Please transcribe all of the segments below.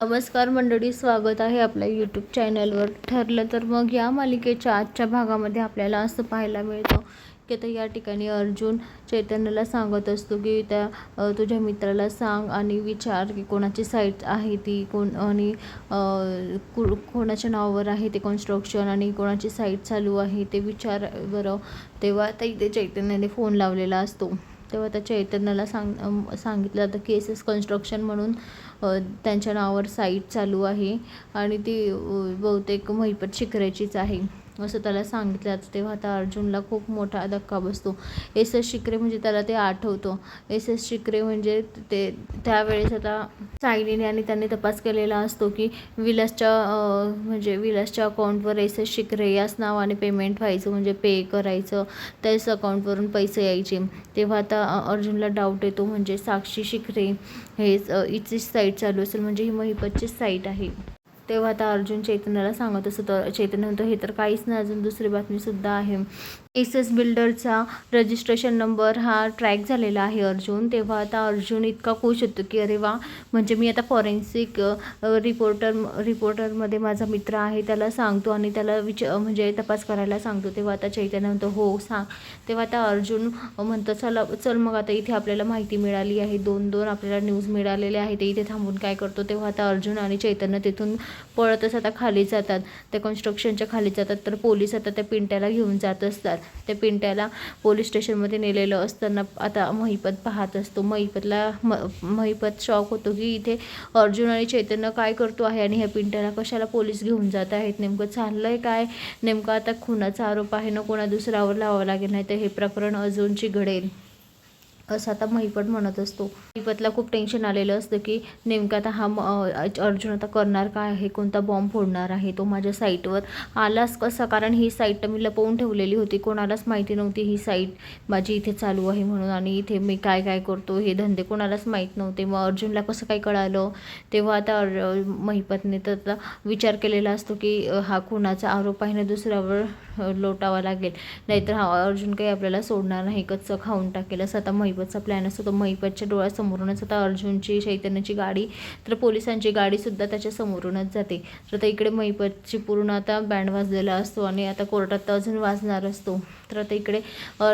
नमस्कार मंडळी स्वागत आहे आपल्या यूट्यूब चॅनलवर ठरलं तर मग या मालिकेच्या आजच्या भागामध्ये आपल्याला असं पाहायला मिळतं की आता या ठिकाणी अर्जुन चैतन्यला सांगत असतो की त्या तुझ्या मित्राला सांग आणि विचार की कोणाची साईट आहे ती कोण आणि कु कोणाच्या नावावर आहे ते कन्स्ट्रक्शन आणि कोणाची साईट चालू आहे ते विचार बरं तेव्हा आता इथे चैतन्याने फोन लावलेला असतो. तेव्हा त्या चैतन्याला सांग सांगितलं जातं की एस एस कन्स्ट्रक्शन म्हणून त्यांच्या नावावर साईट चालू आहे. आणि ती बहुतेक महिपत शिकरायचीच आहे. असं त्याला सांगितलं जातं तेव्हा आता अर्जुनला खूप मोठा धक्का बसतो. एस एस शिकरे म्हणजे त्याला ते आठवतो. एस एस शिकरे म्हणजे ते त्यावेळेस आता सायलीने आणि त्यांनी तपास केलेला असतो की विलासच्या म्हणजे विलासच्या अकाउंटवर एस एस शिकरे याच नावाने पेमेंट व्हायचं म्हणजे पे करायचं त्याच अकाउंटवरून पैसे यायचे. तेव्हा आता अर्जुनला डाऊट येतो म्हणजे साक्षी शिकरे हेच इचीच साईट चालू असेल म्हणजे ही महिपतचीच साईट आहे. तेव्हा आता अर्जुन चैतन्याला सांगत असतो. तर चैतन्य म्हणतो हे तर काहीच नाही अजून दुसरी बातमीसुद्धा आहे. एस एस बिल्डरचा रजिस्ट्रेशन नंबर हा ट्रॅक झालेला आहे अर्जुन. तेव्हा आता अर्जुन इतका खुश होतो की अरे वा म्हणजे मी आता फॉरेन्सिक रिपोर्टर रिपोर्टरमध्ये माझा मित्र आहे त्याला सांगतो आणि त्याला विच म्हणजे तपास करायला सांगतो. तेव्हा आता चैतन्य म्हणतो हो सांग. तेव्हा आता अर्जुन म्हणतो चला चल मग आता इथे आपल्याला माहिती मिळाली आहे. दोन दोन आपल्याला न्यूज मिळालेले आहे ते इथे थांबून काय करतो? तेव्हा आता अर्जुन आणि चैतन्य तिथून पळतच आता खाली जातात. त्या कन्स्ट्रक्शनच्या खाली जातात. तर पोलीस आता त्या पिंट्याला घेऊन जात असतात. त्या पिंट्याला पोलीस स्टेशनमध्ये नेलेलं असताना आता महिपत पाहत असतो. महिपतला म महिपत शॉक होतो की इथे अर्जुन आणि चैतन्य काय करतो आहे आणि ह्या पिंट्याला कशाला पोलीस घेऊन जात आहेत? नेमकं चाललं आहे काय? नेमकं आता खुनाचा आरोप आहे. ना कोणा दुसऱ्यावर लावावं लागेल नाही तर हे प्रकरण अजूनची घडेल. असं आता महिपत म्हणत असतो. महिपतला खूप टेन्शन आलेलं असतं की नेमकं आता हा म- अर्जुन आता करणार काय आहे? कोणता बॉम्ब फोडणार आहे? तो माझ्या साईटवर आलाच कसा? कारण ही साईट तर मी लपवून ठेवलेली होती. कोणालाच माहिती नव्हती ही साईट माझी इथे चालू आहे म्हणून आणि इथे मी काय काय करतो हे धंदे कोणालाच माहीत नव्हते. मग अर्जुनला कसं काय कळालं? तेव्हा आता महिपतने तर आता विचार केलेला असतो की हा कोणाचा आरोप आहे ना दुसऱ्यावर लोटावा लागेल. नाहीतर हा अर्जुन काही आपल्याला सोडणार नाही. कच्चं खाऊन टाकेल असं आता महिपतचा प्लॅन असतो. तो महिपतच्या डोळ्यासमोरूनच आता अर्जुनची चैतन्याची गाडी तर पोलिसांची गाडीसुद्धा त्याच्या समोरूनच जाते. तर आता इकडे महिपतची पूर्ण आता बँड वाजलेला असतो आणि आता कोर्टात तर अजून वाजणार असतो. तर आता इकडे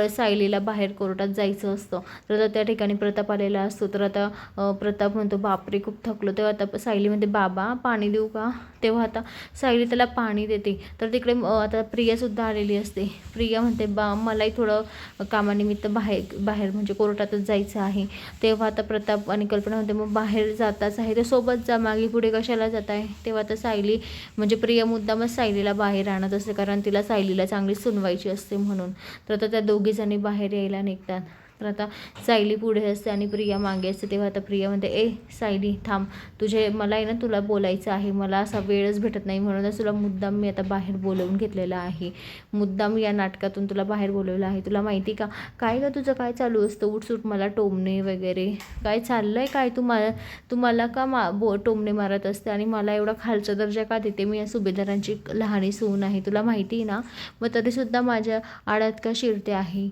सायलीला बाहेर कोर्टात जायचं असतं. तर आता त्या ठिकाणी प्रताप आलेला असतो. तर आता प्रताप म्हणतो बापरे खूप थकलो. तेव्हा आता सायली म्हणते बाबा पाणी देऊ का? तेव्हा आता सायली त्याला पाणी देते. तर तिकडे आता प्रियासुद्धा आलेली असते. प्रिया म्हणते बा मलाही थोडं कामानिमित्त बाहेर बाहेर म्हणजे कोर्टातच जायचं आहे. तेव्हा आता प्रताप आणि कल्पना म्हणते मग बाहेर जाताच आहे. तर सोबत जा. मागे पुढे कशाला जात आहे तेव्हा आता सायली म्हणजे प्रिया मुद्दामच सायलीला बाहेर आणत असते. कारण तिला सायलीला चांगली सुनवायची असते म्हणून. तर आता त्या दोघीजणी बाहेर यायला निघतात. तर आता सायली पुढे असते आणि प्रिया मागे असते तेव्हा आता प्रिया म्हणते ए सायली थांब. तुझे मला आहे ना तुला बोलायचं आहे. मला असा वेळच भेटत नाही. म्हणूनच तुला मुद्दाम मी आता बाहेर बोलवून घेतलेला आहे. मुद्दाम या नाटकातून तुला बाहेर बोलवलं आहे. तुला माहिती का? काय का तुझं? काय चालू असतं? उठसूट मला टोमणे वगैरे. काय चाललं आहे काय तू मला तू मला का मा बो टोमणे मारत असते? आणि मला एवढा खालचा दर्जा का देते? मी या सुभेदारांची लहानी सून आहे. तुला माहिती आहे ना? मग तरीसुद्धा माझ्या आडात का शिरते आहे?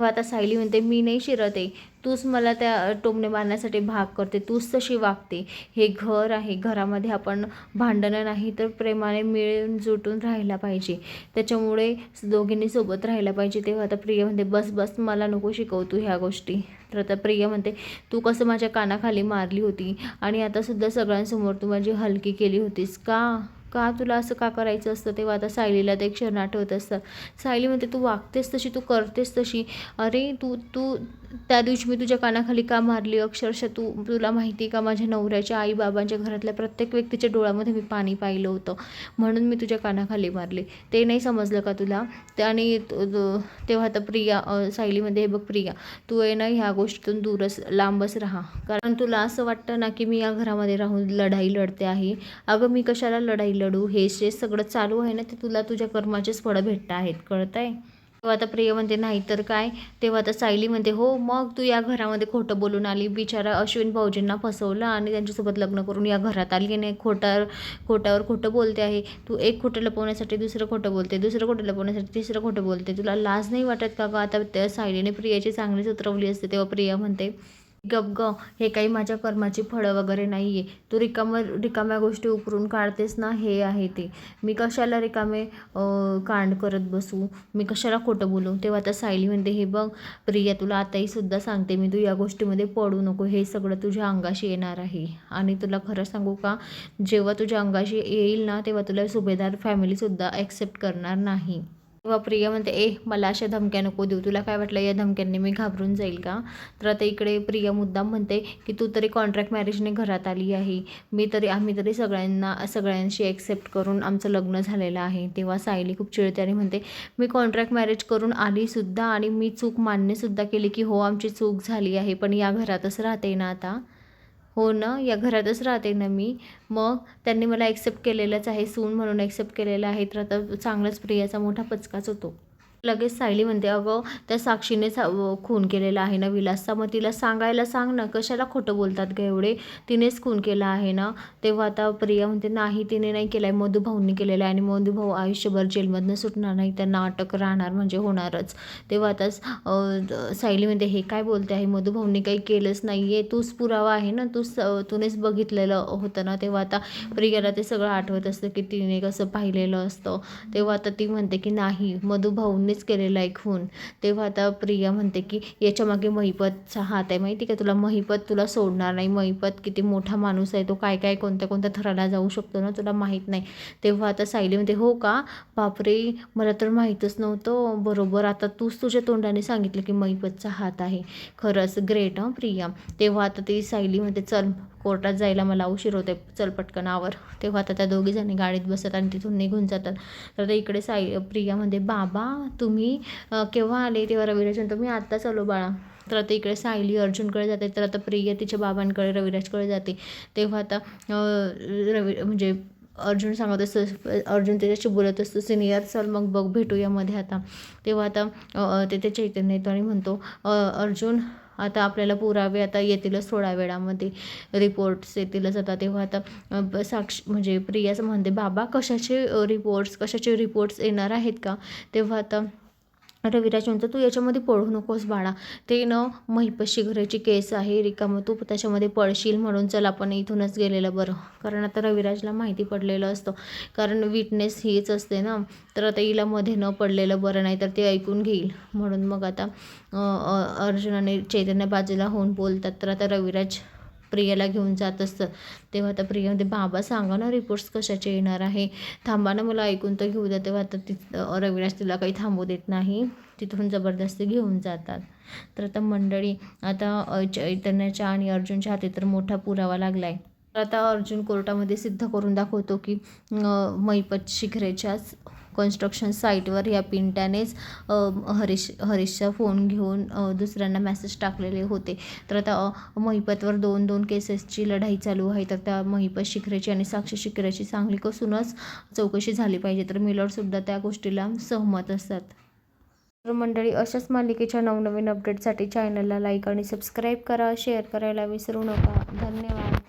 आता सायली म्हणते मी नाही शिरत आहे. तूच मला त्या टोमणे मारण्यासाठी भाग करते. तूच तशी वागते. हे घर आहे. घरामध्ये आपण भांडणं नाही तर प्रेमाने मिळून जुटून राहायला पाहिजे. त्याच्यामुळे दोघींनी सोबत राहायला पाहिजे. तेव्हा आता प्रिया म्हणते बस बस. मला नको शिकव तू ह्या गोष्टी. तर आता प्रिया म्हणते तू कसं माझ्या कानाखाली मारली होती आणि आतासुद्धा सगळ्यांसमोर तू माझी हलकी केली होतीस का? का तुला असं का करायचं असतं? तेव्हा आता सायलीला ते क्षण आठवत असतात सायली म्हणते तू वागतेस तशी तू करतेस तशी. अरे तू तू त्या दिवशी मी तुझ्या कानाखाली का मारली? अक्षरशः तू तुला माहिती का माझ्या नवऱ्याच्या आई बाबांच्या घरातल्या प्रत्येक व्यक्तीच्या डोळ्यामध्ये मी पाणी पाहिलं होतं. म्हणून मी तुझ्या कानाखाली मारले. ते नाही समजलं का तुला? ते आणि तेव्हा आता प्रिया सायलीमध्ये हे बघ प्रिया तू आहे ना ह्या गोष्टीतून दूरच लांबच राहा. कारण तुला असं वाटतं ना की मी या घरामध्ये राहून लढाई लढते आहे. अगं मी कशाला लढाई लढू? हे जे सगळं चालू आहे ना ते तुला तुझ्या कर्माचेच फळं भेटत आहेत. कळत आहे तेव्हा आता प्रिय म्हणते नाही तर काय? तेव्हा आता सायली म्हणते हो मग तू या घरामध्ये खोटं बोलून आली. बिचारा अश्विन भाऊजींना फसवलं आणि त्यांच्यासोबत लग्न करून या घरात आली आणि खोटावर खोटावर खोटं बोलते आहे. तू एक खोटं लपवण्यासाठी दुसरं खोटं बोलते दुसरं खोटं लपवण्यासाठी तिसरं खोटं बोलते. तुला लाज नाही वाटत का गं? आता त्या सायलीने प्रियाची चांगलीच उतरवली असते तेव्हा प्रिया म्हणते गप ग हे काही माझ्या कर्माची फळं वगैरे नाही आहे तू रिकाम रिकाम्या गोष्टी उकरून काढतेस ना हे आहे ते. मी कशाला रिकामे कांड करत बसू? मी कशाला खोटं बोलू? तेव्हा आता सायली म्हणते हे बघ प्रिया तुला आताही सुद्धा सांगते मी तू या गोष्टीमध्ये पडू नको. हे सगळं तुझ्या अंगाशी येणार आहे. आणि तुला खरं सांगू का जेव्हा तुझ्या अंगाशी येईल ना तेव्हा तुला सुभेदार फॅमिलीसुद्धा ॲक्सेप्ट करणार नाही. तेव्हा प्रिया म्हणते ए मला अशा धमक्या नको देऊ. तुला काय वाटलं या धमक्यांनी मी घाबरून जाईल का? तर आता इकडे प्रिया मुद्दाम म्हणते की तू तरी कॉन्ट्रॅक्ट मॅरेजने घरात आली आहे. मी तरी आम्ही तरी सगळ्यांना सगळ्यांशी ॲक्सेप्ट करून आमचं लग्न झालेलं आहे. तेव्हा सायली खूप चिडत्याने म्हणते मी कॉन्ट्रॅक्ट मॅरेज करून आलीसुद्धा आणि मी चूक मान्यसुद्धा केली की हो आमची चूक झाली आहे पण या घरातच राहते ना आता. हो ना या घरातच राहते ना मी. मग त्यांनी मला ॲक्सेप्ट केलेलंच आहे सून म्हणून ॲक्सेप्ट केलेलं आहे. तर आता चांगलाच प्रियाचा मोठा पचकाच होतो. लगेच सायली म्हणते अगं त्या साक्षीने सा खून केलेला आहे ना विलासचा. मग तिला सांगायला सांग ना कशाला खोटं बोलतात ग एवढे? तिनेच खून केला आहे ना? तेव्हा आता प्रिया म्हणते नाही तिने नाही केला आहे मधुभाऊंनी केलेला आहे आणि मधुभाऊ आयुष्यभर जेलमधनं सुटणार नाही. त्यांना अटक राहणार म्हणजे होणारच. तेव्हा आता सायली म्हणते हे काय बोलते आहे? मधुभाऊंनी काही केलंच नाही आहे तूच पुरावा आहे ना? तूच तुनेच बघितलेलं होतं ना? तेव्हा आता प्रियाला ते सगळं आठवत असतं की तिने कसं पाहिलेलं असतं. तेव्हा आता ती म्हणते की नाही कोणीच केलेला आहे खून. तेव्हा आता प्रिया म्हणते की याच्यामागे महिपतचा हात आहे. माहिती का तुला? महिपत तुला सोडणार नाही. महिपत किती मोठा माणूस आहे. तो काय काय कोणत्या कोणत्या थराला जाऊ शकतो ना तुला माहीत नाही. तेव्हा आता सायली म्हणते हो का? बापरे! मला तर माहीतच नव्हतं. बरोबर. आता तूच तुझ्या तोंडाने सांगितलं की महिपतचा हात आहे. खरंच ग्रेट हं प्रिया. तेव्हा आता ती सायली म्हणते चल कोर्टात जायला मला उशीर होते चल पटकन आवर. तेव्हा आता त्या दोघीजणी गाडीत बसत आणि तिथून निघून जातात. तर आता इकडे साई प्रिया म्हणते बाबा तुम्ही केव्हा आले? तेव्हा रविराज म्हणतो मी आत्ताच आलो बाळा. तर आता इकडे सायली अर्जुनकडे जाते. तर आता प्रिया तिच्या बाबांकडे रविराजकडे जाते. तेव्हा आता रवी म्हणजे अर्जुन सांगत असतो अर्जुन त्याच्याशी बोलत असतो सिनियर चल मग बघ भेटूया मध्ये आता. तेव्हा आता ते त्याच्या चैतन्य येतो आणि म्हणतो अर्जुन आता आपल्याला पुरावे आता येतीलच थोड्या वेळामध्ये. रिपोर्ट्स येतीलच आता तेव्हा आता साक्ष म्हणजे प्रियाच म्हणते बाबा कशाचे रिपोर्ट्स कशाचे रिपोर्ट्स येणार आहेत का? तेव्हा आता रविराज म्हणतो तू याच्यामध्ये पडू नकोस बाळा. ते न महिपशी घराची केस आहे रिकाम. तू त्याच्यामध्ये पडशील म्हणून चल आपण इथूनच गेलेलं बरं. कारण आता रविराजला माहिती पडलेलं असतं. कारण विटनेस हीच असते ना. तर आता हिला मध्ये न पडलेलं बरं नाही तर ते ऐकून घेईल. म्हणून मग आता अर्जुन आणि चैतन्य बाजूला होऊन बोलतात. तर आता रविराज प्रियाला घेऊन जात असतं. तेव्हा आता प्रिया म्हणते बाबा सांगा ना रिपोर्ट्स कशाचे येणार आहे? थांबा ना मला ऐकून तर घेऊ द्या. तेव्हा आता ती रविराज तिला काही थांबू देत नाही. तिथून जबरदस्ती घेऊन जातात. तर आता मंडळी आता चैतन्याच्या आणि अर्जुनच्या हाती तर मोठा पुरावा लागला आहे तर आता अर्जुन कोर्टामध्ये सिद्ध करून दाखवतो की मैपत शिखरेच्याच कन्स्ट्रक्शन साईटवर या पिंट्यानेच हरीश हरीशचा फोन घेऊन दुसऱ्यांना मेसेज टाकलेले होते. तर आता महिपतवर दोन दोन केसेसची लढाई चालू आहे. तर त्या महिपत शिखरेची आणि साक्षी शिखरेची चांगली कसूनच चौकशी झाली पाहिजे. तर मिलॉर्डसुद्धा त्या गोष्टीला सहमत असतात. तर मंडळी अशाच मालिकेच्या नवनवीन अपडेटसाठी चॅनलला लाईक आणि सबस्क्राईब करा. शेअर करायला विसरू नका. धन्यवाद.